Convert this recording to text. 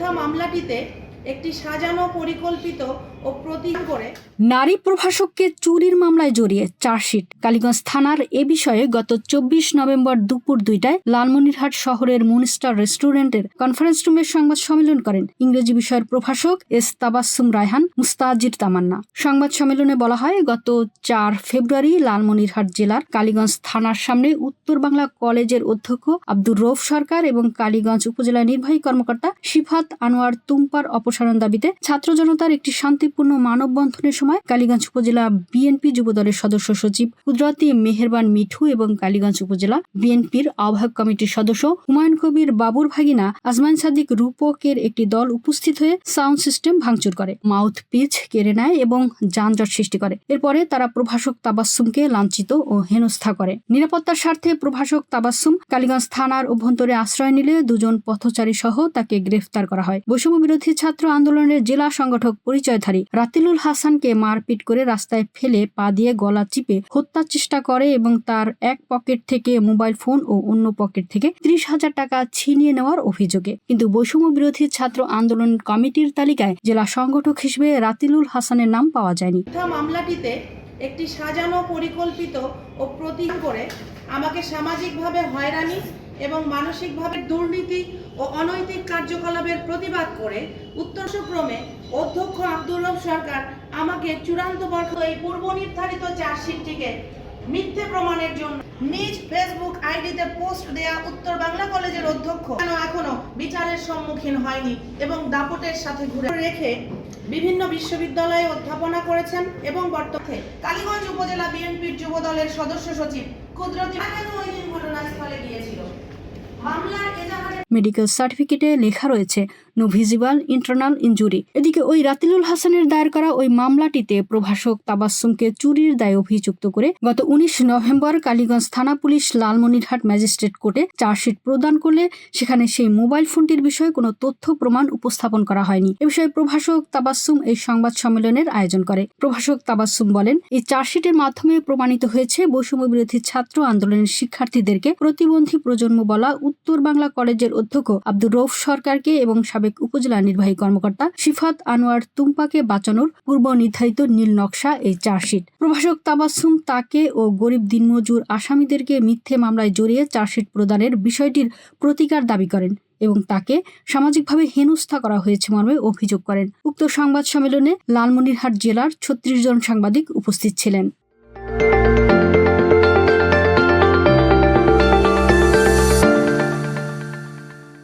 মিথ্যা মামলাটিতে একটি সাজানো পরিকল্পিত ও প্রতি করে নারী প্রভাষককে চুরির মামলায় জড়িয়ে চার্জশিট। কালীগঞ্জ থানার এ বিষয়ে গত চব্বিশ নভেম্বর দুপুর দুইটায় লালমনিরহাট শহরের মুনস্টার রেস্টুরেন্টের কনফারেন্স রুমে সংবাদ সম্মেলন করেন। ইংরেজি বিষয়ের প্রভাষক এস তাবাসুম রায়হান, মুস্তাজির তামান্না। সংবাদ সম্মেলনে বলা হয়, গত চার ফেব্রুয়ারি লালমনিরহাট জেলার কালীগঞ্জ থানার সামনে উত্তর বাংলা কলেজের অধ্যক্ষ আব্দুর রৌফ সরকার এবং কালীগঞ্জ উপজেলা নির্বাহী কর্মকর্তা শিফাত আনোয়ার তুম্পার অপসারণ দাবিতে ছাত্র জনতার একটি শান্তিপূর্ণ মানববন্ধনের সময় কালীগঞ্জ উপজেলা বিএনপি যুবদলের সদস্য সচিব কুদরতি মেহেরবান মিঠু এবং কালীগঞ্জ উপজেলা বিএনপির আহ্বায়ক কমিটির সদস্য হুমায়ুন কবির বাবুর ভাগিনা আজমাইন সাদিক রূপকের একটি দল উপস্থিত হয়ে সাউন্ড সিস্টেম ভাঙচুর করে, মাউথ পিচ কেড়ে নেয় এবং যানজট সৃষ্টি করে। এরপরে তারা প্রভাষক তাবাসুমকে লাঞ্ছিত ও হেনস্থা করে। নিরাপত্তার স্বার্থে প্রভাষক তাবাসুম কালীগঞ্জ থানার অভ্যন্তরে আশ্রয় নিলে দুজন পথচারী সহ তাকে গ্রেফতার করা হয়। বৈষম্য বিরোধী ছাত্র আন্দোলনের জেলা সংগঠক পরিচয়ধারী রাতিলুল হাসানকে মারপিট করে রাস্তায় ফেলে পা দিয়ে গলা চিপে হত্যার চেষ্টা করে এবং তার এক পকেট থেকে মোবাইল ফোন ও অন্য পকেট থেকে ত্রিশ হাজার টাকা ছিনিয়ে নেওয়ার অভিযোগে। কিন্তু বৈষম্য বিরোধী ছাত্র আন্দোলন কমিটির তালিকায় জেলা সংগঠক হিসেবে রাতিলুল হাসানের নাম পাওয়া যায়নি। মামলাটিতে একটি সাজানো, পরিকল্পিত ও প্রতি করে আমাকে সামাজিকভাবে হয়রানি এবং মানসিকভাবে দুর্নীতি ও অনৈতিক কার্যকলাপের প্রতিবাদ করে উত্তরক্রমে অধ্যক্ষ আব্দুর রব সরকার আমাকে চূড়ান্ত বর্ষ এই পূর্ব নির্ধারিত চার্জশিটটিকে মিথ্যে প্রমাণের জন্য নিজ ফেসবুক আইডিতে পোস্ট দেয়া উত্তর বাংলা কলেজের অধ্যক্ষ কেন এখনও বিচারের সম্মুখীন হয়নি এবং দাপটের সাথে ঘুরে রেখে বিভিন্ন বিশ্ববিদ্যালয়ে অধ্যাপনা করেছেন এবং বর্তমানে কালীগঞ্জ উপজেলা বিএনপির যুব দলের সদস্য সচিব কুদরতি কেন ঘটনাস্থলে গিয়েছিল। এজাহারে মেডিকেল সার্টিফিকেটে লেখা রয়েছে নো ভিজিবল ইন্টারনাল ইনজুরি। এদিকে ওই রাতিলুল হাসানের দায়ের করা ওই মামলাটিতে প্রভাষক তাবাসুমকে চুরির দায়ে অভিযুক্ত করে গত উনিশ নভেম্বর কালীগঞ্জ থানা পুলিশ লালমনিরহাট ম্যাজিস্ট্রেট কোর্টে চার্জশিট প্রদান করলে সেখানে সেই মোবাইল ফোনটির বিষয়ে কোনো তথ্য প্রমাণ উপস্থাপন করা হয়নি। এ বিষয়ে প্রভাষক তাবাসুম এই সংবাদ সম্মেলনের আয়োজন করে। প্রভাষক তাবাসুম বলেন, এই চার্জশিটের মাধ্যমে প্রমাণিত হয়েছে বৈষম্য বিরোধী ছাত্র আন্দোলনের শিক্ষার্থীদেরকে প্রতিবন্ধী প্রজন্ম বলা উত্তর বাংলা কলেজের অধ্যক্ষ আব্দুর রৌফ সরকারকে এবং সাবেক উপজেলা নির্বাহী কর্মকর্তা শিফাত আনোয়ার তুম্পাকে বাঁচানোর পূর্ব নির্ধারিত নীল নকশা এই চার্জশিট। প্রভাষক তাবাসুম তাকে ও গরিব দিনমজুর আসামিদেরকে মিথ্যে মামলায় জড়িয়ে চার্জশিট প্রদানের বিষয়টির প্রতিকার দাবি করেন এবং তাকে সামাজিকভাবে হেনস্থা করা হয়েছে মর্মে অভিযোগ করেন। উক্ত সংবাদ সম্মেলনে লালমনিরহাট জেলার ছত্রিশ জন সাংবাদিক উপস্থিত ছিলেন।